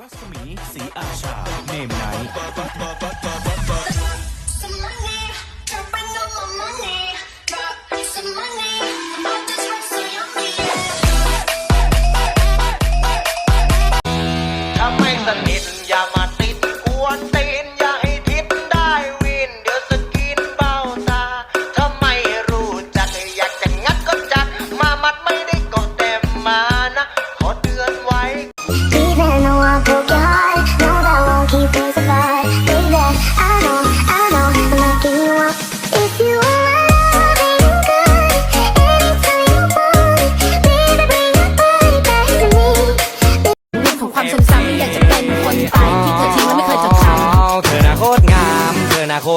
รัศมีสีอาชาเนมไน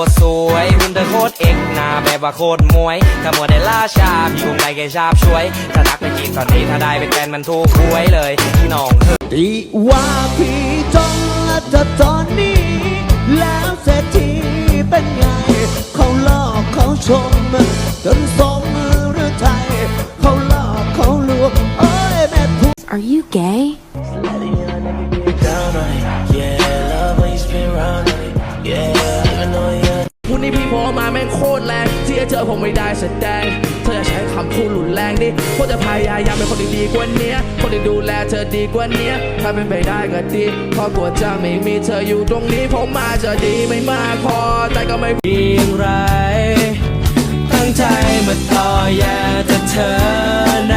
ตรสวยหุ่นเธอโคตรเอกหน้าแบบว่าโคตรมวยถ้ามัวได้ล่าชาพี่คงได้แค่ชาบช่วยถ้าทักไปจีบตอนนี้ถ้าได้เป็นแฟนมันถูกหวยเลยพี่น้องเธอดีว่าพี่จนและเธอตอนนี้ อผมไม่ได้แสดง เธออย่าใช้คำพูดรุนแรงดิพวกจะพยายามเป็นคนดีดีกว่านี้คนที่ดูแลเธอดีกว่านี้ถ้าเป็นไปได้ก็ดีเพราะกลัวจะไม่มีเธออยู่ตรงนี้ ผมมาจะดีไม่มากพอ แต่ก็ไม่มีไร ตั้งใจมาต่อแย่แต่เธอนะ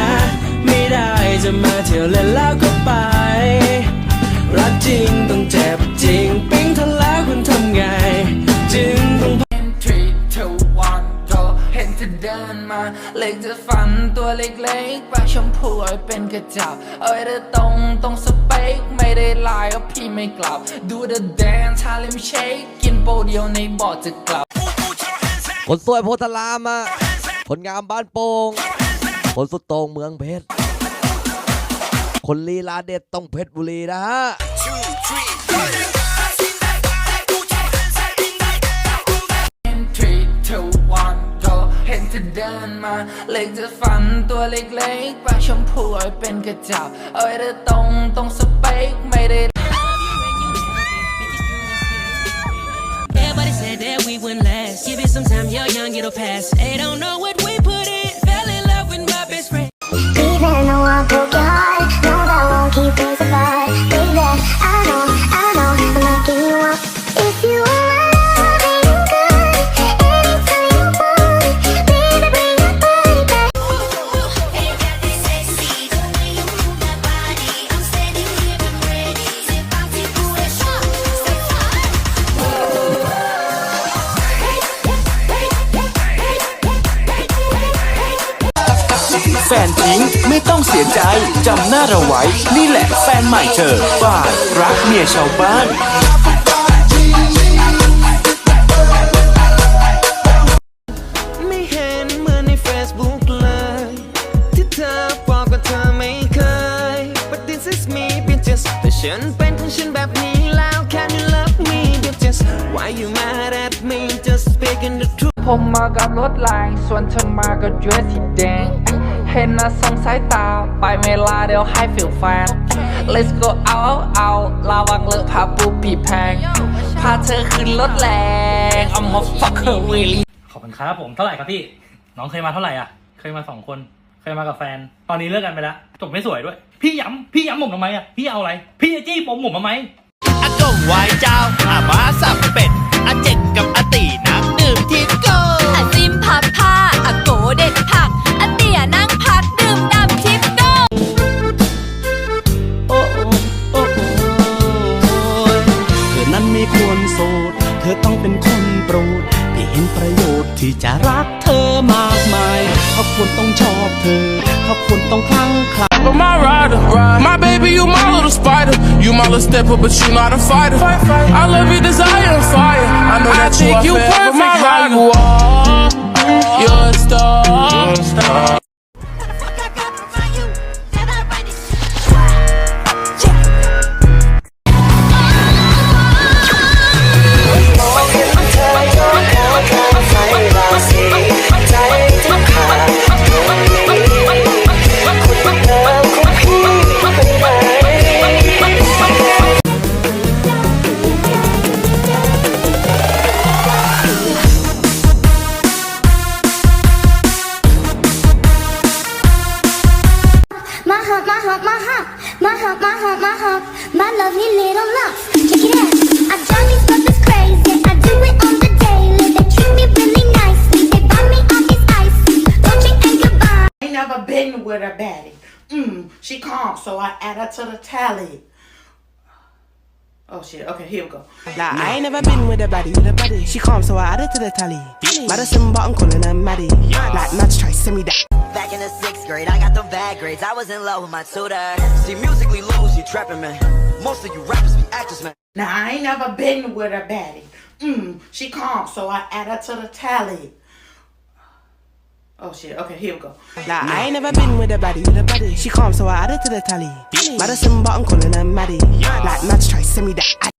ธอเดินมาเล็กจะฟันตัวเล็กๆปากชมพูเอาไว้เป็นกระจับ เอาไว้เธอตรงตรงสเปคไม่ได้ลายก็พี่ไม่กลับ ดูเธอแดนชาเลมเชคกินโปรเดียวในบอร์ดจะกลับ คนสวยโพธารามอะคนงามบ้านโป่งคนสุดโต่งเมืองเพชร คนลีลาเด็ดต้องเพชรบุรีนะฮะ three มา เล็กจะฟันตัวเล็กๆปากชมพูเอาไว้เป็นกระจับ เอาไว้เธอตรงตรงสเปคไม่ได้ Everybody said that we wouldn't last. Give it some time, you're young, it'll pass. ฟนทิ้งไม่ต้องเสียใจจำหน้าเราไว้ นี่แหละแฟนใหม่เธอฝ่ายรักเมียชาวบ้านไม่เห็นเหมือนใน Facebook เลยที่เธอบอกว่าเธอไม่เคย But this is me bitches แต่ฉันเป็นของฉันแบบนี้แล้ว Can you love me bitches Why you mad at me just speaking the truth ผมมากับรถลายส่วนเธอมากับเดรสสีแดง เห็นนะส่งสายตา ไปเมลาเดี๋ยวให้ฟิลแฟน Let's go out out out ระวังเลอะพาปูปีแพง พาเธอขึ้นรถแรง I'm a fucker really ขอบคุณครับผมเท่าไหร่ครับพี่ น้องเคยมาเท่าไหร่อะ เคยมาสองคน เคยมากับแฟน ตอนนี้เลิกกันไปแล้ว จบไม่สวยด้วย พี่ย้ำพี่ย้ำผมทำไมอะ พี่เอาอะไร พี่จะจี้ผมผมทำไมอากงไหวเจ้าอามาสับเป็ดอาเจ็กกับอาตีน้ำดื่มทิโก้อาซิมพับผ้าอาโกเด็ดผัก อเขาควรต้องคลั่งไคล้ But my rider, my baby, you my little spider. You my little stepper, but you not a fighter. I love your desire and fire. I know that you, you perfect how you are. You're a star. Been with a baddie. Mmm, she calm, so I add her to the tally. Oh shit, okay, here we go. Nah, I ain't never been with a baddie, with a baddie. She calm, so I add it to the tally. Madison, but I'm calling her Maddie. Like, Madge, try send me that. Back in the sixth grade, I got them bad grades. I was in love with my tutor. See, musically lows, you trapping, man. Most of you rappers be actors, man. Now I ain't never been with a baddie. Mmm, she calm, so I add her to the tally. Oh shit, okay, here we go. Nah, I ain't never been with a baddie, with a baddie. She calm, so I add it to the tally. Madison, but I'm calling her Maddie. Like, Madge, try send me that.